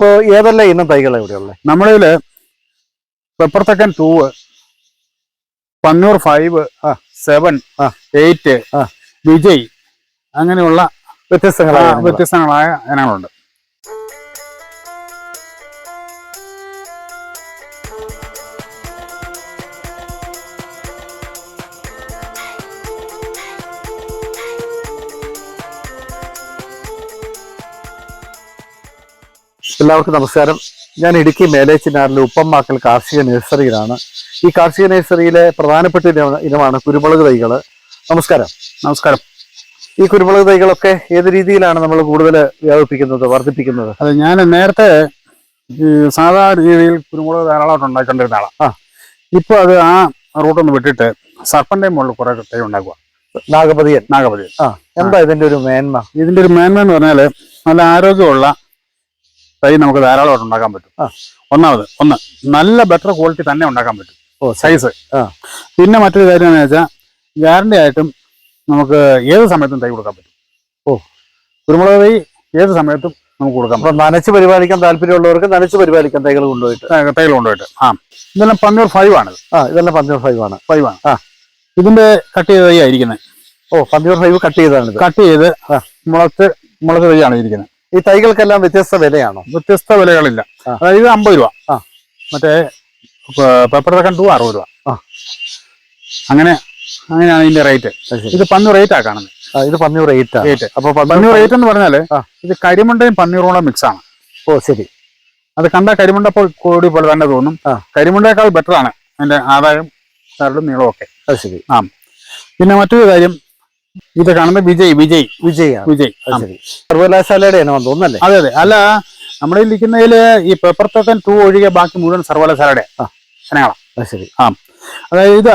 ഇപ്പൊ ഏതെല്ലാം ഇനം തൈകൾ എവിടെയുള്ളത് നമ്മളിതിൽ പെപ്പർ ടൂവ് പന്നൂർ ഫൈവ് ആ. സെവൻ ആ. എയ്റ്റ് ആ. വിജയ് അങ്ങനെയുള്ള വ്യത്യസ്തങ്ങളായ വ്യത്യസ്തങ്ങളായ ഇനങ്ങളുണ്ട് എല്ലാവർക്കും നമസ്കാരം. ഞാൻ ഇടുക്കി മേലേച്ചിനാറിലെ ഉപ്പമ്മാക്കൽ കാർഷിക നഴ്സറിയിലാണ്. ഈ കാർഷിക നഴ്സറിയിലെ പ്രധാനപ്പെട്ട ഇനമാണ് കുരുമുളക് തൈകൾ നമസ്കാരം. നമസ്കാരം. ഈ കുരുമുളക് തൈകളൊക്കെ ഏത് രീതിയിലാണ് നമ്മൾ കൂടുതൽ വ്യാപിപ്പിക്കുന്നത് വർദ്ധിപ്പിക്കുന്നത്? അതെ ഞാൻ നേരത്തെ ഈ സാധാ രീതിയിൽ കുരുമുളക് ധാരാളമായിട്ട് ഉണ്ടാക്കേണ്ടിരുന്ന ആളാണ് ആ. ഇപ്പൊ അത് ആ റൂട്ടൊന്ന് വിട്ടിട്ട് സർപ്പന്റെ മുകളിൽ കുറെ തൈ ഉണ്ടാക്കുക. നാഗപതിയൻ. നാഗപതിയൻ. ആ. എന്താ ഇതിന്റെ ഒരു മേന്മ? ഇതിന്റെ ഒരു മേന്മ എന്ന് പറഞ്ഞാൽ നല്ല ആരോഗ്യമുള്ള തൈ നമുക്ക് ധാരാളമായിട്ട് ഉണ്ടാക്കാൻ പറ്റും. ഒന്നാമത് ഒന്ന് നല്ല ബെറ്റർ ക്വാളിറ്റി തന്നെ ഉണ്ടാക്കാൻ പറ്റും. ഓ സൈസ്. പിന്നെ മറ്റൊരു കാര്യം എന്ന് വെച്ചാൽ ഗ്യാരണ്ടി ആയിട്ടും നമുക്ക് ഏത് സമയത്തും തൈ കൊടുക്കാൻ പറ്റും. ഓ. കുരുമുളക് തൈ ഏത് സമയത്തും നമുക്ക് കൊടുക്കാം അപ്പം നനച്ച് പരിപാലിക്കാൻ താല്പര്യമുള്ളവർക്ക് നനച്ച് പരിപാലിക്കാൻ തൈകൾ കൊണ്ടുപോയിട്ട്. തൈകൾ കൊണ്ടുപോയിട്ട്. ആ. ഇതെല്ലാം പന്നൂർ ഫൈവ് ആണ്. ആ ഇതെല്ലാം പന്നൂർ ഫൈവ് ആണ്. ഫൈവ് ആണ്. ആ. ഇതിന്റെ കട്ട് ചെയ്ത തൈ ആയിരിക്കുന്നത് ഓ പന്നൂർ ഫൈവ് കട്ട് ചെയ്താണ് കട്ട് ചെയ്ത് മുളച്ച് മുളച്ച് തൈ ആണ് ഇരിക്കുന്നത് ഈ തൈകൾക്കെല്ലാം വ്യത്യസ്ത വിലയാണോ? വ്യത്യസ്ത വിലകളില്ല. അതായത് അമ്പത് രൂപ. ആ. മറ്റേ പേപ്പർ തക്കൻ ടു അറുപത് രൂപ. ആ. അങ്ങനെ അങ്ങനെയാണ് ഇതിന്റെ റേറ്റ് ഇത് പന്നൂർ റേറ്റ് ആ കാണുന്നത്. ഇത് പന്നൂർ ആണ് റേറ്റ് അപ്പൊ പന്നൂർ റേറ്റ് എന്ന് പറഞ്ഞാൽ ഇത് കരിമുണ്ടയും പന്നീറും മിക്സ് ആണ്. ഓ ശരി. അത് കണ്ട കരിമുണ്ട കൂടി പോലെ തന്നെ തോന്നും. കരിമുണ്ടേക്കാൾ ബെറ്റർ ആണ്. അതിന്റെ ആദായം നീളവും ഒക്കെ. അത് ശരി. പിന്നെ മറ്റൊരു കാര്യം ഇത് കാണുന്നത് വിജയ് വിജയ്. വിജയ്. വിജയ് സർവകലാശാലയുടെയാണ് തോന്നുന്നല്ലേ അതെ അതെ. അല്ല നമ്മുടെ ഇരിക്കുന്നതിൽ ഈ പേപ്പർ തക്കൻ ടു ഒഴികെ ബാക്കി മുഴുവൻ സർവകലാശാലയുടെ ആ. ഇനങ്ങളാണ് ശരി. അതായത് ഇത്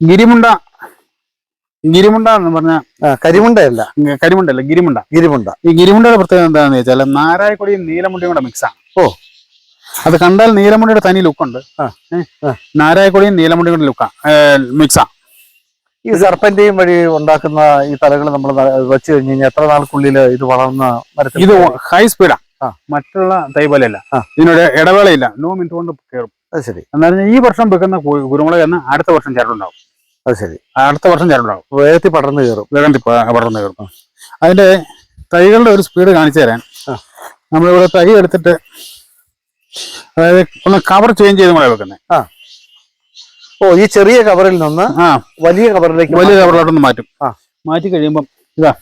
ഗിരിമുണ്ട. ഗിരിമുണ്ട എന്ന് പറഞ്ഞ കരിമുണ്ടല്ല കരിമുണ്ടയല്ല. കരിമുണ്ടല്ല ഗിരിമുണ്ട. ഗിരിമുണ്ട. ഈ ഗിരിമുണ്ടയുടെ പ്രത്യേകത എന്താണെന്ന് വെച്ചാൽ നാരായക്കൊടിയും നീലമുണ്ടിയും കൂടെ മിക്സാണ് ഓ. അത് കണ്ടാൽ നീലമുണ്ടിയുടെ തനി ലുക്കുണ്ട്. നാരായക്കൊടിയും നീലമുണ്ടിയും കൂടെ ലുക്കാ മിക്സാ ഈ സർപ്പന്റെയും വഴി ഉണ്ടാക്കുന്ന ഈ തലകൾ നമ്മൾ വെച്ച് കഴിഞ്ഞ് കഴിഞ്ഞാൽ എത്ര നാൾക്കുള്ളിൽ ഇത് വളർന്ന മരത്തിൽ ഇത് ഹൈ സ്പീഡാ മറ്റുള്ള തൈ പോലെയല്ല അല്ല ഇതിനൊരു ഇടവേളയില്ല. നോ മിനിറ്റ് കൊണ്ട് കയറും. അത് ശരി. എന്നാൽ ഈ വർഷം വെക്കുന്ന കുരുമുളക് എന്ന് അടുത്ത വർഷം ചരടുണ്ടാവും അത് ശരി. അടുത്ത വർഷം ചരടുണ്ടാവും വേഗത്തിൽ പടർന്നു കയറും. വേഗത്തിൽ പടർന്നു കയറും. അതിന്റെ തൈകളുടെ ഒരു സ്പീഡ് കാണിച്ചു തരാൻ. നമ്മളിവിടെ തൈ എടുത്തിട്ട് അതായത് ഒന്ന് കവർ ചേഞ്ച് ചെയ്ത് കൂടെ വെക്കുന്നത് ആ. ഓ ഈ ചെറിയ കവറിൽ നിന്ന് ആ. വലിയ കവറിലേക്ക് വലിയ കവറിലോട്ടൊന്ന് മാറ്റും. ആ. മാറ്റി കഴിയുമ്പം ഇതാ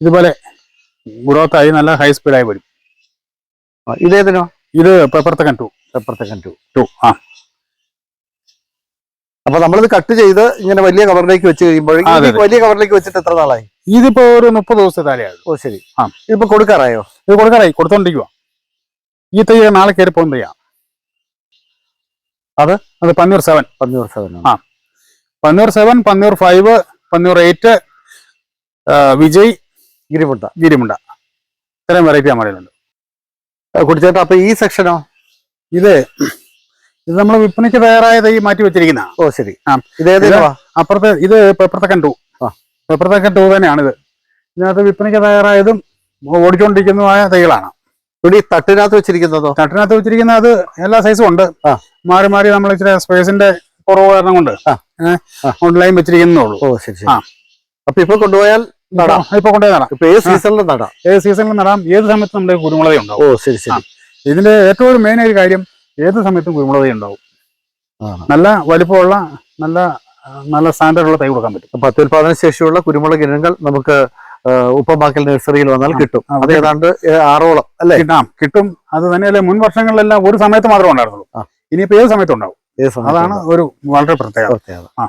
ഇതുപോലെ ഗ്രോത്ത് ആയി നല്ല ഹൈ സ്പീഡായി വരും. ഇതേതിനോ ഇത് പെപ്പർത്തക്കൻ ടു പെപ്പർത്തക്കൻ ടു ടു ആ. അപ്പൊ നമ്മളിത് കട്ട് ചെയ്ത് ഇങ്ങനെ വലിയ കവറിലേക്ക് വെച്ച് കഴിയുമ്പോൾ ഈ വലിയ കവറിലേക്ക് വെച്ചിട്ട് എത്ര നാളായി? ഇതിപ്പോ ഒരു മുപ്പത് ദിവസത്തെ താലെയാണ് ഓ ശരി. ആ. ഇതിപ്പോ കൊടുക്കാറായോ? ഇത് കൊടുക്കാറായി കൊടുത്തോണ്ടിരിക്കുക ഈ തൈ നാളെ കയറി പോകുന്ന തയ്യാ അത്? അത് പന്നൂർ സെവൻ പന്നൂർ സെവൻ ആ. Panniyur seven Panniyur five Panniyur eight Vijay Girimunda. Girimunda. ഇത്രയും വെറൈറ്റി നമ്മളിലുണ്ട് കുടിച്ചേട്ട അപ്പൊ ഈ സെക്ഷനോ ഇത് ഇത് നമ്മൾ വിൽപ്പനയ്ക്ക് തയ്യാറായ തൈ മാറ്റി വെച്ചിരിക്കുന്ന. ഓ ശരി. ആ. ഇതേതിനോ അപ്പുറത്തെ ഇത് പേപ്പർത്തക്കൻ ടു ആ. പേപ്പർത്തക്കൻ ടു തന്നെയാണിത് ഇതിനകത്ത് വിൽപ്പനയ്ക്ക് തയ്യാറായതും ഓടിച്ചുകൊണ്ടിരിക്കുന്നതുമായ തൈകളാണ്. ഇവിടെ തട്ടിനകത്ത് വെച്ചിരിക്കുന്നതോ? തട്ടിനകത്ത് വെച്ചിരിക്കുന്ന അത് എല്ലാ സൈസും ഉണ്ട്. മാറി മാറി നമ്മൾ ഇച്ചിരി സ്പേസിന്റെ കുറവ് കാരണം കൊണ്ട്. ഓൺലൈൻ വെച്ചിരിക്കുന്നേ ഉള്ളൂ. ഓ ശരി ശരി. അപ്പൊ ഇപ്പൊ കൊണ്ടുപോയാൽ നടാം. ഇപ്പൊ കൊണ്ടുപോയി നടാം. ഇപ്പൊ ഏത് സീസണിലും നടാം. ഏത് സീസണിൽ നടാം. ഏത് സമയത്ത് നമ്മുടെ കുരുമുളക് ഉണ്ടാവും. ഓ ശരി ശരി. ഇതിന്റെ ഏറ്റവും ഒരു മെയിൻ ഒരു കാര്യം ഏത് സമയത്തും കുരുമുളക് ഉണ്ടാവും. നല്ല വലിപ്പമുള്ള നല്ല നല്ല സ്റ്റാൻഡേർഡ് ഉള്ള തൈ കൊടുക്കാൻ പറ്റും. അപ്പൊ അത്യുൽപാദന ശേഷിയുള്ള കുരുമുളക് ഇനങ്ങൾ നമുക്ക് ഉപ്പമാക്കൽ നഴ്സറിയിൽ വന്നാൽ കിട്ടും. അത് ഏതാണ്ട് ആറോളം അല്ലേ? കിട്ടാം കിട്ടും. അത് തന്നെയല്ലേ മുൻ വർഷങ്ങളിലെല്ലാം ഒരു സമയത്ത് മാത്രമേ ഉണ്ടായിരുന്നുള്ളൂ. ഇനിയിപ്പോ ഏത് സമയത്തും ഉണ്ടാവും അതാണ് ഒരു വളരെ പ്രത്യേകത. ആ.